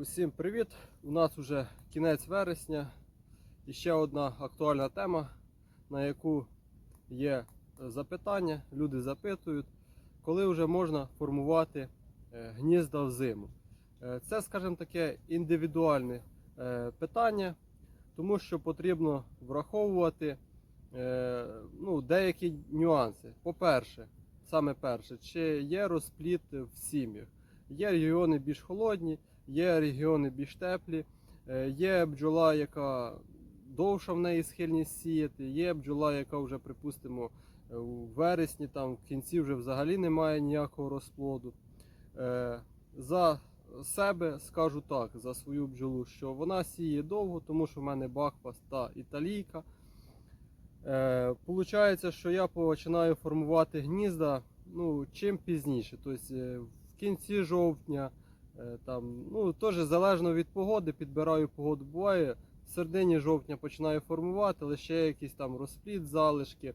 Усім привіт! У нас вже кінець вересня і ще одна актуальна тема, на яку є запитання. Люди запитують, коли вже можна формувати е, гнізда взиму. Е, Це, скажімо таке, індивідуальне е, питання, тому що потрібно враховувати ну, деякі нюанси. По-перше, саме перше, чи є розпліт в сім'ях. Є регіони більш холодні, є регіони більш теплі, є бджола, яка довша в неї схильність сіяти, є бджола, яка вже, припустимо, у вересні, там в кінці вже взагалі немає ніякого розплоду. Е, За себе скажу так, за свою бджолу, що вона сіє довго, тому що в мене бакпас та італійка. Е, Получається, що я починаю формувати гнізда ну, чим пізніше. Тобто е, в кінці жовтня, е, там, ну, теж залежно від погоди, підбираю погоду. Буває, в середині жовтня починаю формувати, але ще якийсь там розпліт, залишки,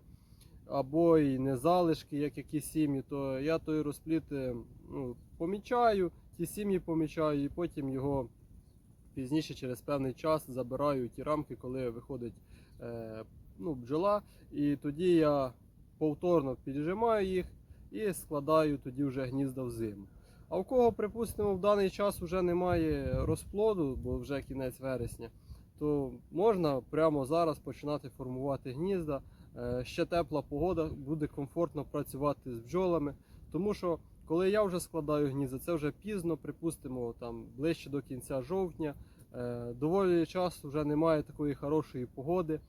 або і не залишки, як якісь сім'ї, то я той розпліт е, ну, помічаю, ті сім'ї помічаю, і потім його пізніше через певний час забираю ті рамки, коли виходить е, ну, бджола, і тоді я повторно піджимаю їх і складаю тоді вже гнізда в зиму. А в кого, припустимо, в даний час вже немає розплоду, бо вже кінець вересня, то можна прямо зараз починати формувати гнізда. Е, Ще тепла погода, буде комфортно працювати з бджолами. Тому що коли я вже складаю гнізда, це вже пізно, припустимо, там ближче до кінця жовтня. Е, Доволі часу вже немає такої хорошої погоди.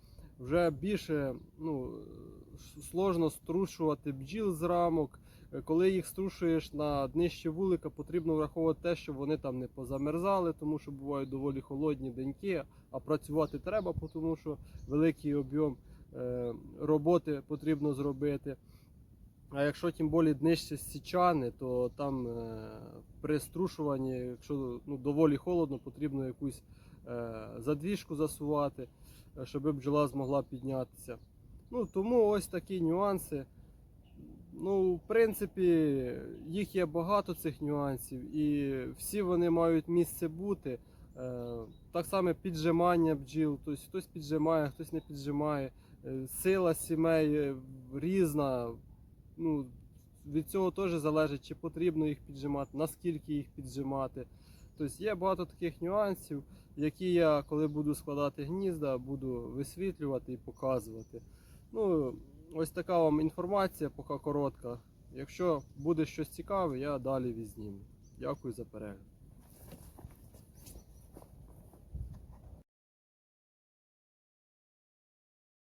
Вже більше ну, сложно струшувати бджіл з рамок. Е, Коли їх струшуєш на днище вулика, потрібно враховувати те, щоб вони там не позамерзали, тому що бувають доволі холодні деньки, а працювати треба, тому що великий об'єм роботи потрібно зробити. А якщо тим більше днище січани, то там е, при струшуванні, якщо ну, доволі холодно, потрібно якусь е, задвіжку засувати, е, щоб бджола змогла піднятися. Ну, тому ось такі нюанси. Ну, в принципі, їх є багато цих нюансів, і всі вони мають місце бути. Е, Так само піджимання бджіл, тобто хтось піджимає, хтось не піджимає. Е, Сила сімей е, різна. Ну, від цього теж залежить, чи потрібно їх піджимати, наскільки їх піджимати. Тобто є багато таких нюансів, які я, коли буду складати гнізда, буду висвітлювати і показувати. Ну, ось така вам інформація, поки коротка. Якщо буде щось цікаве, я далі відзніму. Дякую за перегляд.